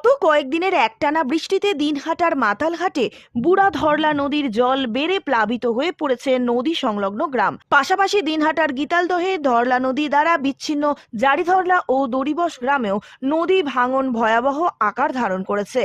গত কয়েকদিনের একটানা বৃষ্টিতে দিনহাটার মাতালঘাটে বুড়া ধরলা নদীর জল বেড়ে প্লাবিত হয়ে পড়েছে নদী সংলগ্ন গ্রাম। পাশাপাশি দিনহাটার গীতালদহে ধরলা নদী দ্বারা বিচ্ছিন্ন জারিধরলা ও দড়িবস গ্রামেও নদী ভাঙন ভয়াবহ আকার ধারণ করেছে।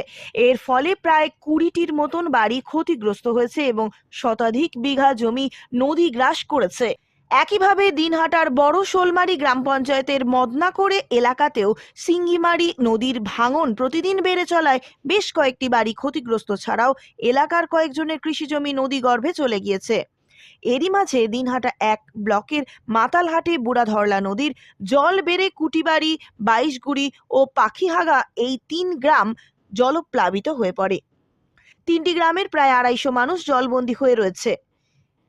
এর ফলে প্রায় কুড়িটির মতন বাড়ি ক্ষতিগ্রস্ত হয়েছে এবং শতাধিক বিঘা জমি নদী গ্রাস করেছে। একইভাবে দিনহাটার বড় শোলমারি গ্রাম পঞ্চায়েতের মদনাকড়ে এলাকাতেও সিঙ্গিমারি নদীর ভাঙন প্রতিদিন বেড়ে চলায় বেশ কয়েকটি বাড়ি ক্ষতিগ্রস্ত ছাড়াও এলাকার কয়েকজনের কৃষিজমি নদী গর্ভে চলে গিয়েছে। এরই মাঝে দিনহাটা এক ব্লকের মাতালহাটে বুড়াধরলা নদীর জল বেড়ে কুটিবাড়ি, বাইশগুড়ি ও পাখিহাগা এই তিন গ্রাম জলপ্লাবিত হয়ে পড়ে। তিনটি গ্রামের প্রায় আড়াইশো মানুষ জলবন্দী হয়ে রয়েছে।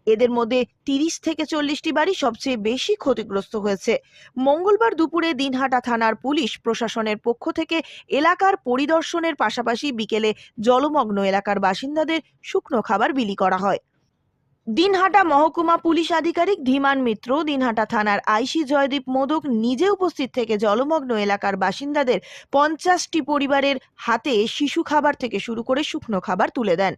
এদের মধ্যে তিরিশ থেকে চল্লিশটি বাড়ি সবচেয়ে বেশি ক্ষতিগ্রস্ত হয়েছে। মঙ্গলবার দুপুরে দিনহাটা থানার পুলিশ প্রশাসনের পক্ষ থেকে এলাকার পরিদর্শনের পাশাপাশি বিকেলে জলমগ্ন এলাকার বাসিন্দাদের শুকনো খাবার বিলি করা হয়। দিনহাটা মহকুমা পুলিশ আধিকারিক ধীমান মিত্র, দিনহাটা থানার আইসি জয়দীপ মোদক নিজে উপস্থিত থেকে জলমগ্ন এলাকার বাসিন্দাদের পঞ্চাশটি পরিবারের হাতে শিশু খাবার থেকে শুরু করে শুকনো খাবার তুলে দেন।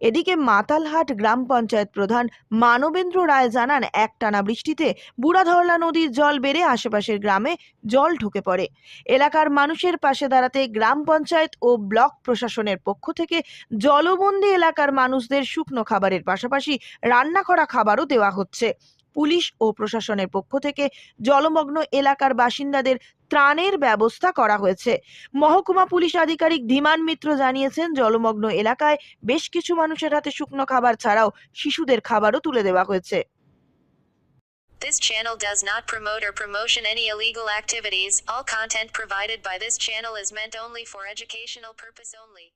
এদিকে মাতালহাট গ্রাম পঞ্চায়েত প্রধান মানবেন্দ্র রায় জানান, একটানা বৃষ্টিতে বুড়াধরলা নদীর জল বেড়ে আশেপাশের গ্রামে জল ঢুকে পড়ে। এলাকার মানুষের পাশে দাঁড়াতে গ্রাম পঞ্চায়েত ও ব্লক প্রশাসনের পক্ষ থেকে জলবন্দি এলাকার মানুষদের শুকনো খাবারের পাশাপাশি রান্না করা খাবারও দেওয়া হচ্ছে পুলিশ ও প্রশাসনের পক্ষ থেকে জলমগ্ন এলাকার বাসিন্দাদের ত্রাণের ব্যবস্থা করা হয়েছে মহকুমা পুলিশ আধিকারিক ধীমান মিত্র জানিয়েছেন, জলমগ্ন এলাকায় বেশ কিছু মানুষের হাতে শুকনো খাবার ছাড়াও শিশুদের খাবারও তুলে দেওয়া হয়েছে This channel does not promote or promotion any illegal activities. All content provided by this channel is meant only for educational purpose only.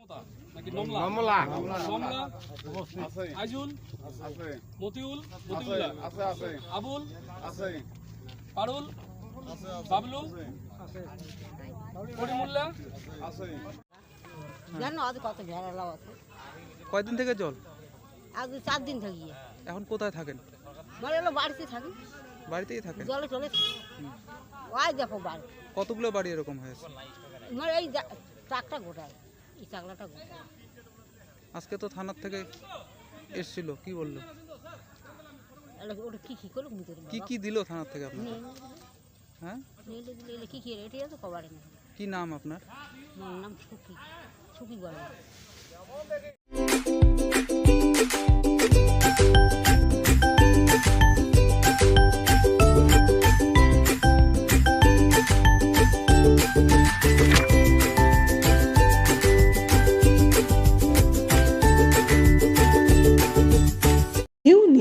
Mamata নাকি নমলা মামলা? নমলা আছে আইজুল? আছে। মতিউল? আছে মতিউল্লাহ? আছে আছে। আবুল? পারুল? বাবলু? করিমুল্লাহ? জানো আজ কত আছে। কয়দিন থেকে জল? আজ চার দিন থাকি। এখন কোথায় থাকেন? মানে হলো বাড়িতে থাকি। বাড়িতেই থাকেন? জলে চলে ওই দেখো বাড়ি। কতগুলো বাড়ি এরকম হয়েছে? মানে এই যা- গোটায়। এই চাকলাটা আজকে তো থানার থেকে এসছিল কি বলল? ওটা কী কী করল ভিতরে কি কি দিল থানার থেকে আপনার? হ্যাঁ? কবারে না কি নাম আপনার? নাম সুখী সুখী বলে।